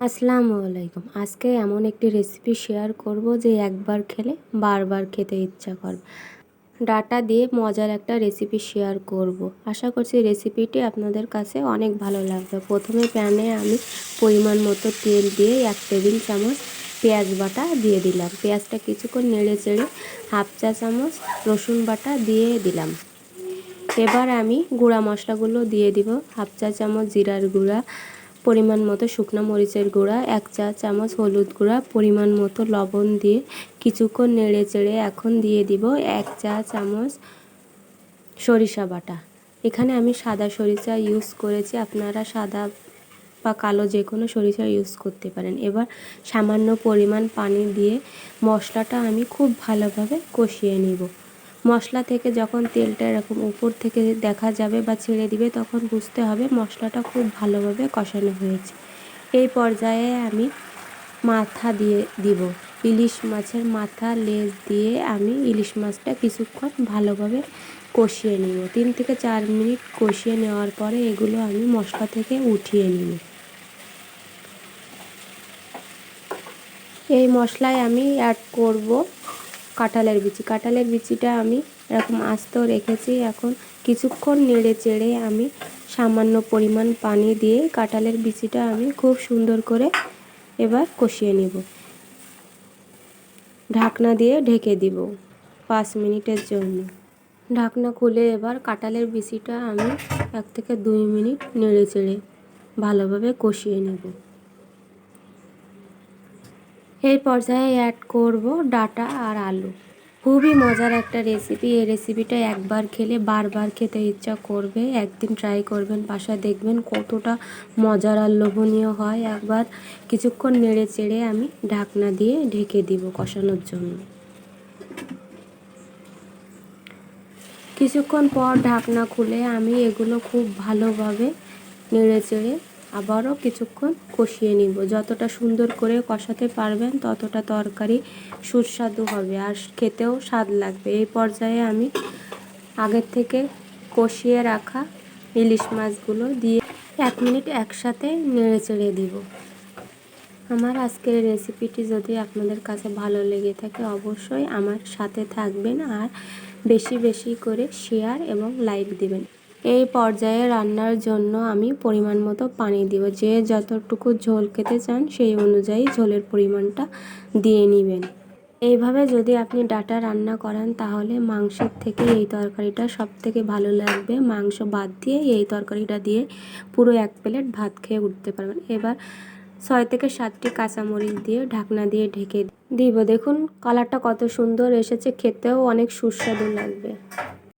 আসসালামু আলাইকুম। আজকে এমন একটি রেসিপি শেয়ার করব যে একবার খেলে বারবার খেতে ইচ্ছা করবে। ডাটা দিয়ে মজার একটা রেসিপি শেয়ার করব। আশা করছি রেসিপিটি আপনাদের কাছে অনেক ভালো লাগবে। প্রথমে প্যানে আমি পরিমাণ মতো তেল দিয়ে এক টেবিল চামচ পেঁয়াজ বাটা দিয়ে দিলাম। পেঁয়াজটা কিছুক্ষণ নেড়ে চেড়ে হাফ চা চামচ রসুন বাটা দিয়ে দিলাম। এবার আমি গুঁড়া মশলাগুলো দিয়ে দিব। হাফ চা চামচ জিরার গুঁড়া পরিমাণ মতো শুকনো মরিচের গুঁড়া, এক চা চামচ হলুদ গুঁড়া, পরিমাণ মতো লবণ দিয়ে কিছুক্ষণ নেড়ে চেড়ে এখন দিয়ে দিব এক চা চামচ সরিষা বাটা। এখানে আমি সাদা সরিষা ইউজ করেছি, আপনারা সাদা বা কালো যে কোনো সরিষা ইউজ করতে পারেন। এবার সামান্য পরিমাণ পানি দিয়ে মশলাটা আমি খুব ভালোভাবে কষিয়ে নিব। মশলা থেকে যখন তেলটা এরকম উপর থেকে দেখা যাবে বা ছেড়ে দিবে, তখন বুঝতে হবে মশলাটা খুব ভালোভাবে কষানো হয়েছে। এই পর্যায়ে আমি মাথা দিয়ে দিব। ইলিশ মাছের মাথা লেজ দিয়ে আমি ইলিশ মাছটা কিছুক্ষণ ভালোভাবে কষিয়ে নিব। তিন থেকে চার মিনিট কষিয়ে নেওয়ার পরে এগুলো আমি মশলা থেকে উঠিয়ে নিব। এই মশলায় আমি অ্যাড করব কাঁঠালের বিচি। কাঁঠালের বিচিটা আমি এরকম আস্ত রেখেছি, এখন কিছুক্ষণ নেড়ে চেড়ে আমি সামান্য পরিমাণ পানি দিয়ে কাঁঠালের বিচিটা আমি খুব সুন্দর করে এবার কষিয়ে নেব। ঢাকনা দিয়ে ঢেকে দিব পাঁচ মিনিটের জন্য। ঢাকনা খুলে এবার কাঁঠালের বিচিটা আমি এক থেকে দুই মিনিট নেড়ে চেড়ে ভালোভাবে কষিয়ে নেব। এই পর্যায়ে অ্যাড করব ডাটা আর আলু। খুবই মজার একটা রেসিপি এই রেসিপিটা একবার খেলে বারবার খেতে ইচ্ছা করবে। একদিন ট্রাই করবেন, বাসায় দেখবেন কতটা মজার আর লোভনীয় হয়। একবার কিছুক্ষণ নেড়ে চেড়ে আমি ঢাকনা দিয়ে ঢেকে দিব কষানোর জন্য। কিছুক্ষণ পর ঢাকনা খুলে আমি এগুলো খুব ভালোভাবে নেড়ে চেড়ে আবারও কিছুক্ষণ কষিয়ে নিব। যতটা সুন্দর করে কষাতে পারবেন, ততটা তরকারি সুস্বাদু হবে আর খেতেও স্বাদ লাগবে। এই পর্যায়ে আমি আগের থেকে কষিয়ে রাখা ইলিশ মাছগুলো দিয়ে এক মিনিট একসাথে নেড়ে চেড়ে দিব। আমার আজকের রেসিপিটি যদি আপনাদের কাছে ভালো লেগে থাকে, অবশ্যই আমার সাথে থাকবেন আর বেশি বেশি করে শেয়ার এবং লাইক দিবেন। এই পর্যায়ে রান্নার জন্য আমি পরিমাণ মতো পানি দিব। যে যতটুকু ঝোল খেতে চান, সেই অনুযায়ী ঝোলের পরিমাণটা দিয়ে নেবেন। এইভাবে যদি আপনি ডাটা রান্না করেন, তাহলে মাংসের থেকে এই তরকারিটা সব থেকে ভালো লাগবে। মাংস বাদ দিয়ে এই তরকারিটা দিয়ে পুরো এক প্লেট ভাত খেয়ে উঠতে পারবেন। এবার ছয় থেকে সাতটি কাঁচামরিচ দিয়ে ঢাকনা দিয়ে ঢেকে দিব। দেখুন, কালারটা কত সুন্দর এসেছে। খেতেও অনেক সুস্বাদু লাগবে।